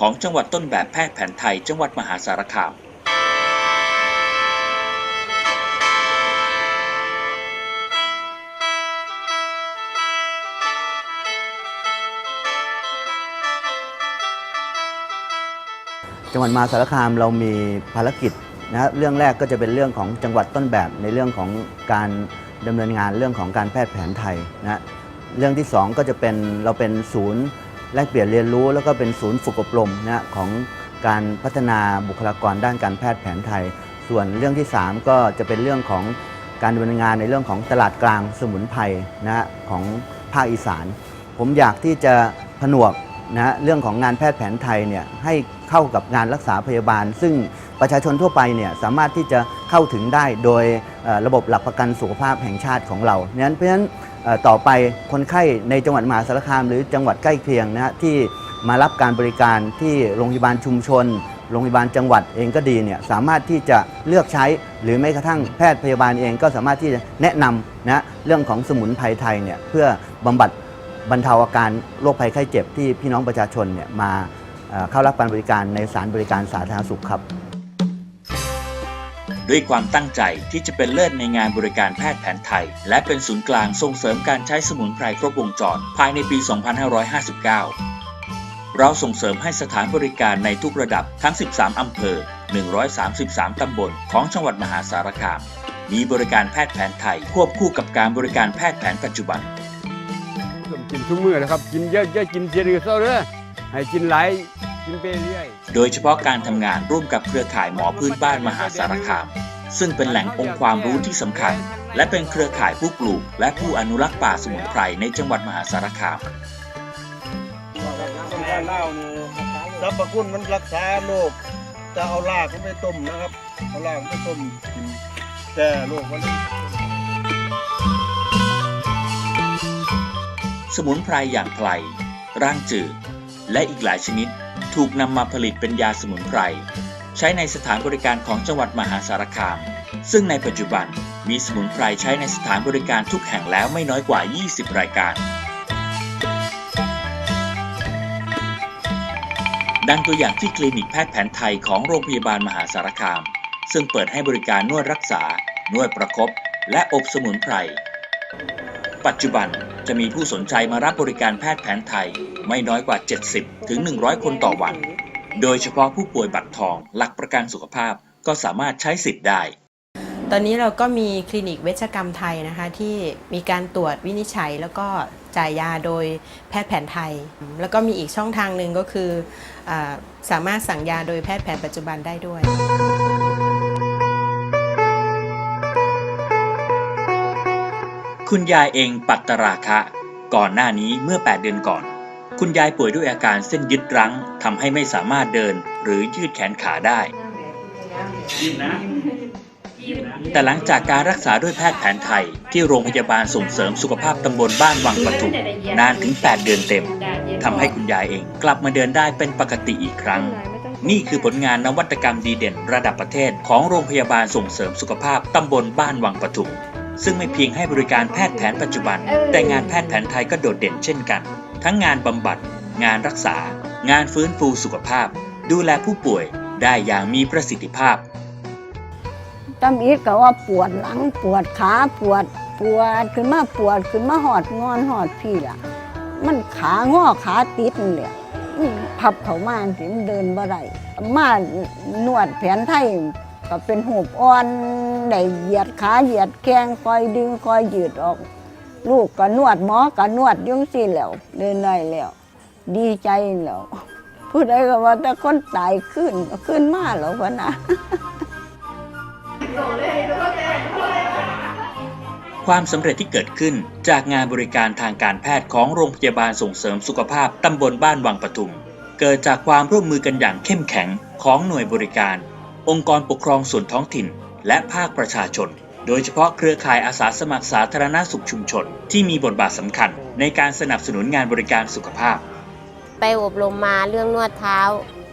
ของจังหวัดต้นแบบแพทย์แผนไทย จังหวัดมหาสารคามจังหวัดมหาสารคามเรามีภารกิจนะฮะเรื่องแรกก็จะเป็นเรื่องของจังหวัดต้นแบบในเรื่องของการดำเนินงานเรื่องของการแพทย์แผนไทยนะฮะเรื่องที่สองก็จะเป็นเราเป็นศูนย์ แลกเปลี่ยนเรียนรู้แล้วก็เป็นศูนย์ฝึกอบรมนะของการพัฒนาบุคลากรด้านการแพทย์แผนไทย ส่วนเรื่องที่สามก็จะเป็นเรื่องของการดำเนินงานในเรื่องของตลาดกลางสมุนไพรนะฮะของภาคอีสาน ผมอยากที่จะผนวกนะฮะเรื่องของงานแพทย์แผนไทยเนี่ยให้เข้ากับงานรักษาพยาบาล ซึ่งประชาชนทั่วไปเนี่ยสามารถที่จะเข้าถึงได้โดยระบบหลักประกันสุขภาพแห่งชาติของเรานั้นเพราะฉะนั้น ต่อไปคนไข้ในจังหวัดมหาสารคามหรือจังหวัดใกล้เคียงนะฮะที่มารับการบริการที่โรงพยาบาลชุมชน โรงพยาบาลจังหวัดเองก็ดีเนี่ยสามารถที่จะเลือกใช้หรือแม้กระทั่งแพทย์พยาบาลเองก็สามารถที่จะแนะนำนะเรื่องของสมุนไพรไทยเนี่ยเพื่อบำบัดบรรเทาอาการโรคภัยไข้เจ็บที่พี่น้องประชาชนเนี่ยมาเข้ารับการบริการในสถารบริการสาธารณสุขครับ ด้วยความตั้งใจที่จะเป็นเลิศในงานบริการแพทย์แผนไทย และเป็นศูนย์กลางส่งเสริมการใช้สมุนไพรครบวงจร ภายในปี 2559 เราส่งเสริมให้สถานบริการในทุกระดับทั้ง 13 อำเภอ 133 ตำบลของจังหวัดมหาสารคาม มีบริการแพทย์แผนไทย ควบคู่กับการบริการแพทย์แผนปัจจุบันกินทุกมื้อนะครับ กินเยอะๆกินเจริญเศร้าเด้อให้กินหลายกินไปเรื่อย โดยเฉพาะการทำงานร่วมกับเครือข่ายหมอพื้นบ้านมหาสารคาม ซึ่งเป็นแหล่งองค์ความรู้ที่สำคัญ และเป็นเครือข่ายผู้ปลูก และผู้อนุรักษ์ป่าสมุนไพรในจังหวัดมหาสารคามต้นข้าวเล่านี่สรรพคุณมันรักษาโรคจะเอารากมันไปต้มนะครับเอารากมันไปต้มกินแก้โรคมันสมุนไพรอย่างไพรร่างจืด และอีกหลายชนิด ถูกนำมาผลิตเป็นยาสมุนไพร ใช้ในสถานบริการของจังหวัดมหาสารคาม ซึ่งในปัจจุบันมีสมุนไพรใช้ในสถานบริการทุกแห่งแล้วไม่น้อยกว่า 20 รายการ ดังตัวอย่างที่คลินิกแพทย์แผนไทยของโรงพยาบาลมหาสารคาม ซึ่งเปิดให้บริการนวดรักษา นวดประคบและอบสมุนไพร ปัจจุบันจะมีผู้สนใจมารับบริการแพทย์แผนไทย ไม่น้อยกว่า 70 ถึง 100 คนต่อวัน โดยเฉพาะผู้ป่วยบัตรทอง หลักประกันสุขภาพก็สามารถใช้สิทธิ์ได้ ตอนนี้เราก็มีคลินิกเวชกรรมไทยนะคะ ที่มีการตรวจวินิจฉัย แล้วก็จ่ายยาโดยแพทย์แผนไทย แล้วก็มีอีกช่องทางหนึ่งก็คืออาสามารถสั่งยาโดยแพทย์แผนปัจจุบันได้ด้วยคุณยายเองปัตตราคะ ก่อนหน้านี้เมื่อ 8 เดือนก่อน คุณยายป่วยด้วยอาการเส้นยึดรั้งทำให้ไม่สามารถเดินหรือยืดแขนขาได้ แต่หลังจากการรักษาด้วยแพทย์แผนไทย ที่โรงพยาบาลส่งเสริมสุขภาพตำบลบ้านวังปทุมนานถึง 8 เดือนเต็มทำให้คุณยายเองกลับมาเดินได้เป็นปกติอีกครั้ง นี่คือผลงานนวัตกรรมดีเด่นระดับประเทศของโรงพยาบาลส่งเสริมสุขภาพตำบลบ้านวังปทุมซึ่งไม่เพียงให้บริการแพทย์แผนปัจจุบัน แต่งานแพทย์แผนไทยก็โดดเด่นเช่นกัน ทั้งงานบำบัด งานรักษา งานฟื้นฟูสุขภาพ ดูแลผู้ป่วยได้อย่างมีประสิทธิภาพตำอีทก็ว่าปวดหลังปวดขาปวดปวดขึ้นมาปวดขึ้นมาหอดงอนหอดพี่ล่ะ มันขางอขาติดนี่แหละอื้อพับเขามาสิมันเดินบ่ได้มานวดแผนไทยก็เป็นหูบอ่อนได้เหยียดขาเหยียดแข้งคอยดึงคอยยืดออก ลูกก็นวดหมอก็นวดยุ่งสิแล้วเดินได้แล้ว ดีใจแล้วผู้ใดก็ว่าแต่คนตายขึ้นขึ้นมาแล้วพะนะความสำเร็จที่เกิดขึ้นจากงานบริการทางการแพทย์ของโรงพยาบาลส่งเสริมสุขภาพตำบลบ้านวังปทุม เกิดจากความร่วมมือกันอย่างเข้มแข็งของหน่วยบริการ องค์กรปกครองส่วนท้องถิ่น และภาคประชาชน โดยเฉพาะเครือข่ายอาสาสมัครสาธารณสุขชุมชน ที่มีบทบาทสำคัญในการสนับสนุนงานบริการสุขภาพ ไปอบรมมาเรื่องนวดเท้า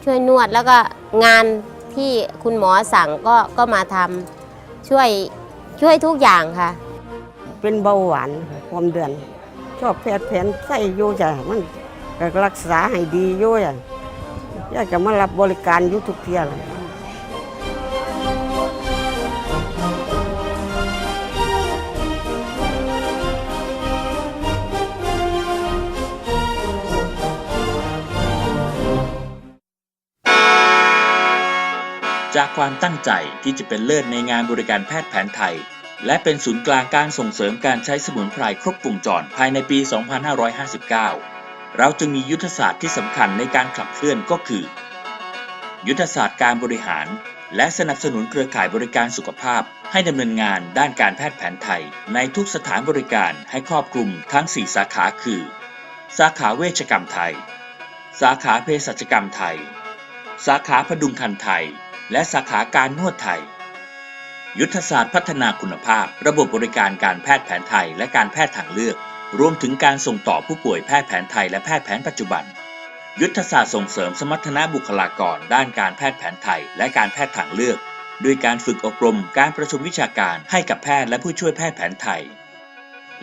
ช่วยนวดแล้วก็งานที่คุณหมอสั่งก็ก็มาทำช่วยช่วยทุกอย่างค่ะ เป็นเบาหวานความเดือน ชอบแพทย์แผนใส่อยู่จ้ะมันก็รักษาให้ดีอยู่จ้ะอยากจะมารับบริการอยุทุกเที่ยเลย จากความตั้งใจที่จะเป็นเลิศในงานบริการแพทย์แผนไทย และเป็นศูนย์กลางการส่งเสริมการใช้สมุนไพรครบวงจรภายในปี 2559 เราจึงมียุทธศาสตร์ที่สำคัญในการขับเคลื่อนก็คือ ยุทธศาสตร์การบริหาร และสนับสนุนเครือข่ายบริการสุขภาพ ให้ดำเนินงานด้านการแพทย์แผนไทย ในทุกสถานบริการให้ครอบคลุมทั้ง 4 สาขาคือ สาขาเวชกรรมไทย สาขาเภสัชกรรมไทยสาขาพดุงคันไทย และสาขาการนวดไทย ยุทธศาสตร์พัฒนาคุณภาพ ระบบบริการการแพทย์แผนไทยและการแพทย์ทางเลือก รวมถึงการส่งต่อผู้ป่วยแพทย์แผนไทยและแพทย์แผนปัจจุบัน ยุทธศาสตร์ส่งเสริมสมรรถนะบุคลากร ด้านการแพทย์แผนไทยและการแพทย์ทางเลือก ด้วยการฝึกอบรมการประชุมวิชาการให้กับแพทย์และผู้ช่วยแพทย์แผนไทย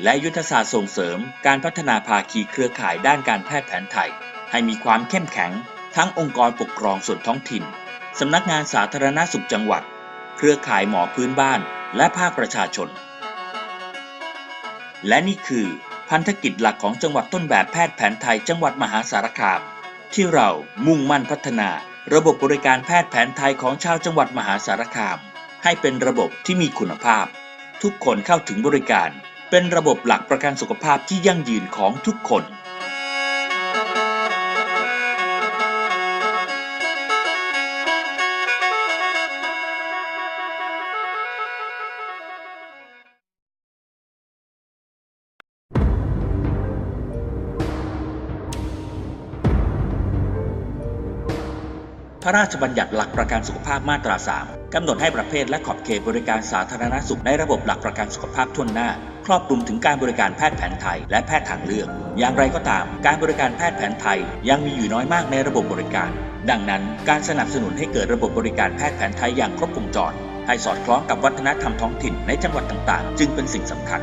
และยุทธศาสตร์ส่งเสริม การพัฒนาภาคีเครือข่ายด้านการแพทย์แผนไทย ให้มีความเข้มแข็ง ทั้งองค์กรปกครองส่วนท้องถิ่น สำนักงานสาธารณสุขจังหวัด เครือข่ายหมอพื้นบ้าน และภาคประชาชน และนี่คือพันธกิจหลักของจังหวัดต้นแบบแพทย์แผนไทยจังหวัดมหาสารคาม ที่เรามุ่งมั่นพัฒนา ระบบบริการแพทย์แผนไทยของชาวจังหวัดมหาสารคาม ให้เป็นระบบที่มีคุณภาพ ทุกคนเข้าถึงบริการ เป็นระบบหลักประกันสุขภาพที่ยั่งยืนของทุกคน พระราชบัญญัติหลักประกันสุขภาพมาตรา 3 กำหนดให้ประเภทและขอบเขตบริการสาธารณสุขในระบบหลักประกันสุขภาพทั่วหน้า ครอบคลุมถึงการบริการแพทย์แผนไทยและแพทย์ทางเลือก อย่างไรก็ตาม การบริการแพทย์แผนไทยยังมีอยู่น้อยมากในระบบบริการ ดังนั้น การสนับสนุนให้เกิดระบบบริการแพทย์แผนไทยอย่างครบวงจรให้สอดคล้องกับวัฒนธรรมท้องถิ่นในจังหวัดต่างๆ จึงเป็นสิ่งสำคัญ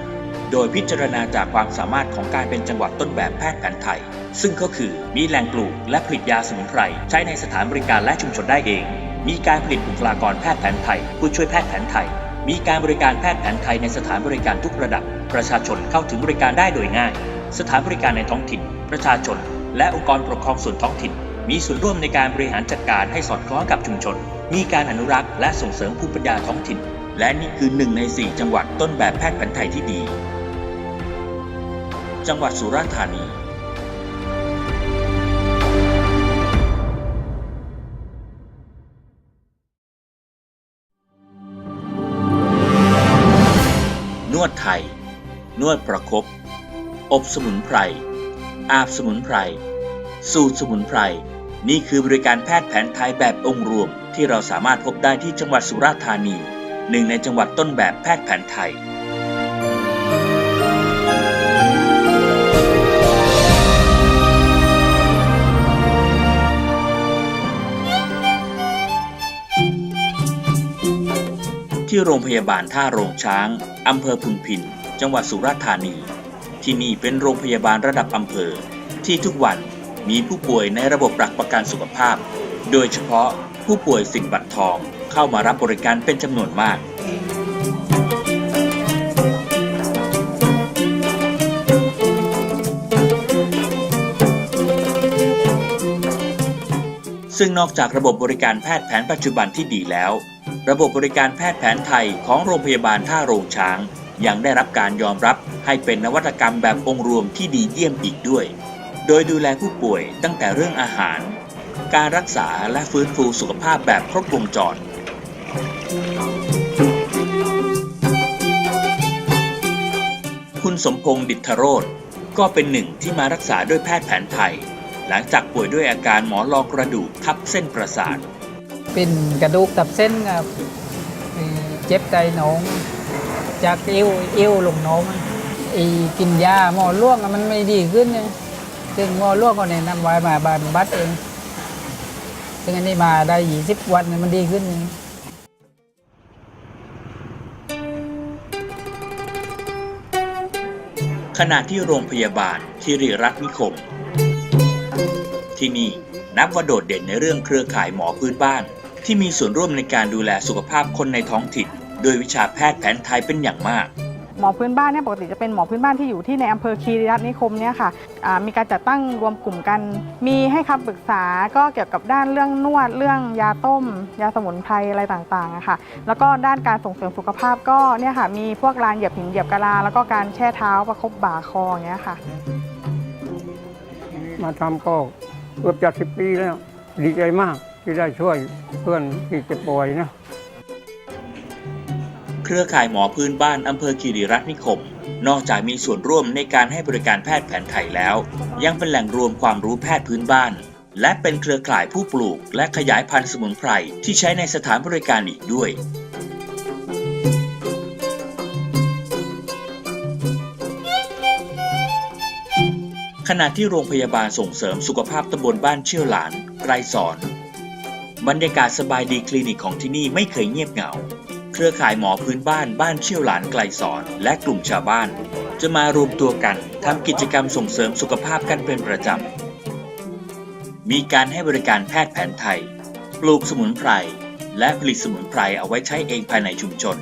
โดยพิจารณาจากความสามารถของการเป็นจังหวัดต้นแบบแพทย์แผนไทย ซึ่งก็คือมีแหล่งปลูกและผลิตยาสมุนไพรใช้ในสถานบริการและชุมชนได้เอง มีการผลิตบุคลากรแพทย์แผนไทย ผู้ช่วยแพทย์แผนไทย มีการบริการแพทย์แผนไทยในสถานบริการทุกระดับ ประชาชนเข้าถึงบริการได้โดยง่าย สถานบริการในท้องถิ่น ประชาชน และองค์กรปกครองส่วนท้องถิ่น มีส่วนร่วมในการบริหารจัดการให้สอดคล้องกับชุมชน มีการอนุรักษ์และส่งเสริมภูมิปัญญาท้องถิ่น และนี่คือหนึ่งในสี่จังหวัดต้นแบบแพทย์แผนไทยที่ดี จังหวัดสุราษฎร์ธานี นวดไทย นวดประคบอบสมุนไพร อาบสมุนไพร สูตรสมุนไพร นี่คือบริการแพทย์แผนไทยแบบองค์รวม ที่เราสามารถพบได้ที่จังหวัดสุราษฎร์ธานี หนึ่งในจังหวัดต้นแบบแพทย์แผนไทย ที่โรงพยาบาลท่าโรงช้าง อำเภอพุนพิน จังหวัดสุราษฎร์ธานี ที่นี่เป็นโรงพยาบาลระดับอำเภอ ที่ทุกวันมีผู้ป่วยในระบบหลักประกันสุขภาพ โดยเฉพาะผู้ป่วยสิทธิ์บัตรทองเข้ามารับบริการเป็นจำนวนมาก ซึ่งนอกจากระบบบริการแพทย์แผนปัจจุบันที่ดีแล้ว ระบบบริการแพทย์แผนไทยของโรงพยาบาลท่าโรงช้าง ยังได้รับการยอมรับให้เป็นนวัตกรรมแบบองค์รวมที่ดีเยี่ยมอีกด้วย โดยดูแลผู้ป่วยตั้งแต่เรื่องอาหาร การรักษาและฟื้นฟูสุขภาพแบบครบวงจรคุณสมพงษ์ดิษฐโรธก็เป็นหนึ่งที่มารักษาด้วยแพทย์แผนไทย หลังจากป่วยด้วยอาการหมอนรองกระดูกทับเส้นประสาท เป็นกระดูกตับเส้นครับเจ็บไตหนอง จากเอวเอวลงหนองไอ้กินยาหมอล่วงมันไม่ดีขึ้นเนี่ยซึ่งหมอล่วงก็แนะนำไว้มาบานบัดเองซึ่งอันนี้มาได้ยี่สิบวันมันดีขึ้นเนี่ยขณะที่โรงพยาบาลคิริรัตนิคม ที่นี่นับว่าโดดเด่นในเรื่องเครือข่ายหมอพื้นบ้าน ที่มีส่วนร่วมในการดูแลสุขภาพคนในท้องถิ่น โดยวิชาแพทย์แผนไทยเป็นอย่างมาก หมอพื้นบ้านเนี่ยปกติจะเป็นหมอพื้นบ้านที่อยู่ที่ในอำเภอคีรีรัตนิคมเนี่ยค่ะอ่ามีการจัดตั้งรวมกลุ่มกัน มีให้คำปรึกษาก็เกี่ยวกับด้านเรื่องนวด เรื่องยาต้ม ยาสมุนไพรอะไรต่างๆอะค่ะ แล้วก็ด้านการส่งเสริมสุขภาพก็เนี่ยค่ะมีพวกลานเหยียบหินเหยียบกะลา แล้วก็การแช่เท้าประคบบ่าคออย่างเงี้ยค่ะ มาทำก็เกือบจะสิบปีแล้วดีใจมาก ที่ได้ช่วยเพื่อนที่เจ็บป่วยนะเครือข่ายหมอพื้นบ้านอำเภอคีรีรัตนิคม นอกจากมีส่วนร่วมในการให้บริการแพทย์แผนไทยแล้ว ยังเป็นแหล่งรวมความรู้แพทย์พื้นบ้าน และเป็นเครือข่ายผู้ปลูก และขยายพันธุ์สมุนไพรที่ใช้ในสถานบริการอีกด้วยขณะที่โรงพยาบาลส่งเสริมสุขภาพตำบลบ้านเชี่ยวหลานไกรสอน บรรยากาศสบายดีคลินิกของที่นี่ไม่เคยเงียบเหงา เครือข่ายหมอพื้นบ้านบ้านเชี่ยวหลานไกลสอน และกลุ่มชาวบ้าน จะมารวมตัวกันทำกิจกรรมส่งเสริมสุขภาพกันเป็นประจำ มีการให้บริการแพทย์แผนไทย ปลูกสมุนไพร และผลิตสมุนไพรเอาไว้ใช้เองภายในชุมชน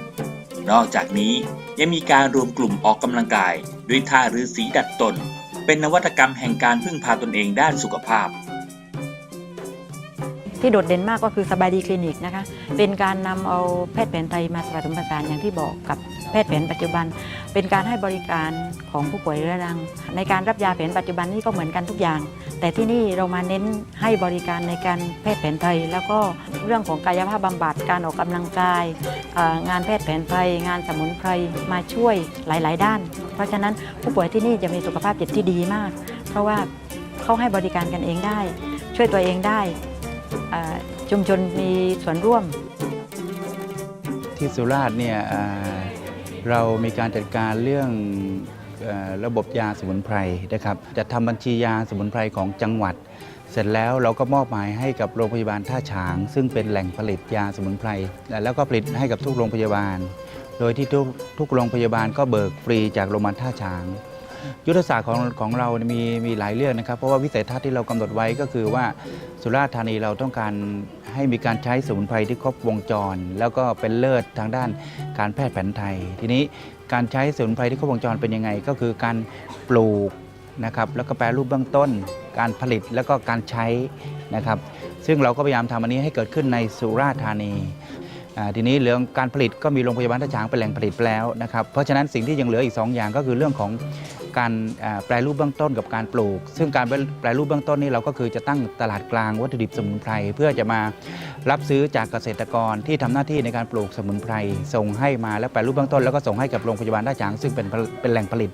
นอกจากนี้ยังมีการรวมกลุ่มออกกำลังกาย ด้วยท่าฤาษีดัดตน เป็นนวัตกรรมแห่งการพึ่งพาตนเองด้านสุขภาพ ที่โดดเด่นมากก็คือสบายดีคลินิกนะคะ เป็นการนำเอาแพทย์แผนไทยมาผสมผสานอย่างที่บอกกับแพทย์แผนปัจจุบัน เป็นการให้บริการของผู้ป่วยเรื้อรัง ในการรับยาแผนปัจจุบันนี่ก็เหมือนกันทุกอย่าง แต่ที่นี่เรามาเน้นให้บริการในการแพทย์แผนไทย แล้วก็เรื่องของกายภาพบำบัดการออกกำลังกายเอ่องานแพทย์แผนไทย งานสมุนไพรมาช่วยหลาย ๆ ด้าน เพราะฉะนั้นผู้ป่วยที่นี่จะมีสุขภาพจิตที่ดีมาก เพราะว่าเขาให้บริการกันเองได้ ช่วยตัวเองได้ ชุมชนมีส่วนร่วม ที่สุราษฎร์เนี่ยเรามีการจัดการเรื่องอระบบยาสมุนไพรนะครับจะทำบัญชียาสมุนไพรของจังหวัด เสร็จแล้วเราก็มอบหมายให้กับโรงพยาบาลท่าฉาง ซึ่งเป็นแหล่งผลิตยาสมุนไพร แล้วก็ผลิตให้กับทุกโรงพยาบาล โดยที่ทุกทุกโรงพยาบาลก็เบิกฟรีจากโรงพยาบาลท่าฉาง ยุทธศาสตร์ของของเรามีมีหลายเรื่องนะครับ เพราะว่าวิสัยทัศน์ที่เรากำหนดไว้ก็คือว่าสุราษฎร์ธานีเราต้องการให้มีการใช้สมุนไพรที่ครบวงจร แล้วก็เป็นเลิศทางด้านการแพทย์แผนไทย ทีนี้การใช้สมุนไพรที่ครบวงจรเป็นยังไง ก็คือการปลูกนะครับแล้วก็แปรรูปเบื้องต้น การผลิตแล้วก็การใช้นะครับ ซึ่งเราก็พยายามทำอันนี้ให้เกิดขึ้นในสุราษฎร์ธานีทีนี้เรื่องการผลิตก็มีโรงพยาบาลท่าฉางเป็นแหล่งผลิตแล้วนะครับ เพราะฉะนั้นสิ่งที่ยังเหลืออีก 2 อย่างก็คือเรื่องของ การแปรรูปเบื้องต้นกับการปลูก ซึ่งการแปรรูปเบื้องต้นนี่เราก็คือจะตั้งตลาดกลางวัตถุดิบสมุนไพรเพื่อจะมารับซื้อจากเกษตรกรที่ทำหน้าที่ในการปลูกสมุนไพรส่งให้มาแล้วแปรรูปเบื้องต้นแล้วก็ส่งให้กับโรงพยาบาลท่าฉางซึ่งเป็นเป็นแหล่งผลิต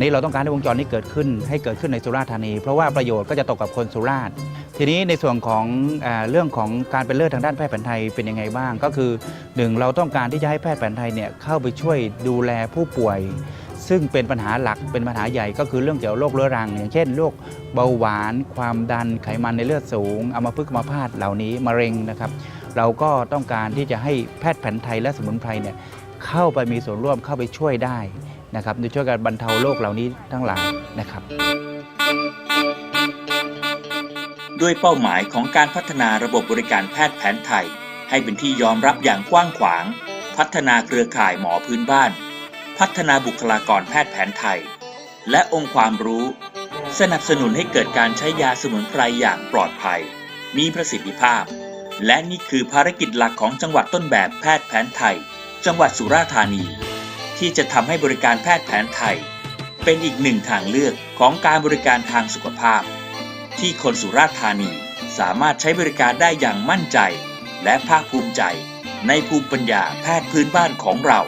นี่เราต้องการให้วงจรนี้เกิดขึ้นให้เกิดขึ้นในสุราษฎร์ธานี เพราะว่าประโยชน์ก็จะตกกับคนสุราษฎร์ทีนี้ในส่วนของอเรื่องของการเป็นเลิศทางด้านแพทย์แผนไทยเป็นยังไงบ้าง ก็คือหนึ่งเราต้องการที่จะให้แพทย์แผนไทยเนี่ยเข้าไปช่วยดูแลผู้ป่วย ซึ่งเป็นปัญหาหลักเป็นปัญหาใหญ่ก็คือเรื่องเกี่ยวกับโรคเรื้อรัง อย่างเช่นโรคเบาหวาน ความดันไขมันในเลือดสูงอัมพฤกษ์อัมพาตเหล่านี้มะเร็งนะครับ เราก็ต้องการที่จะให้แพทย์แผนไทยและสมุนไพรเนี่ยเข้าไปมีส่วนร่วมเข้าไปช่วยได้นะครับโดยช่วยกันบรรเทาโรคเหล่านี้ทั้งหลายนะครับ ด้วยเป้าหมายของการพัฒนาระบบบริการแพทย์แผนไทย ให้เป็นที่ยอมรับอย่างกว้างขวาง พัฒนาเครือข่ายหมอพื้นบ้าน พัฒนาบุคลากรแพทย์แผนไทย และองค์ความรู้ สนับสนุนให้เกิดการใช้ยาสมุนไพรอย่างปลอดภัย มีประสิทธิภาพ และนี่คือภารกิจหลักของจังหวัดต้นแบบแพทย์แผนไทย จังหวัดสุราษฎร์ธานี ที่จะทำให้บริการแพทย์แผนไทย เป็นอีกหนึ่งทางเลือกของการบริการทางสุขภาพ ที่คนสุราษฎร์ธานีสามารถใช้บริการได้อย่างมั่นใจ และภาคภูมิใจ ในภูมิปัญญาแพทย์พื้นบ้านของเรา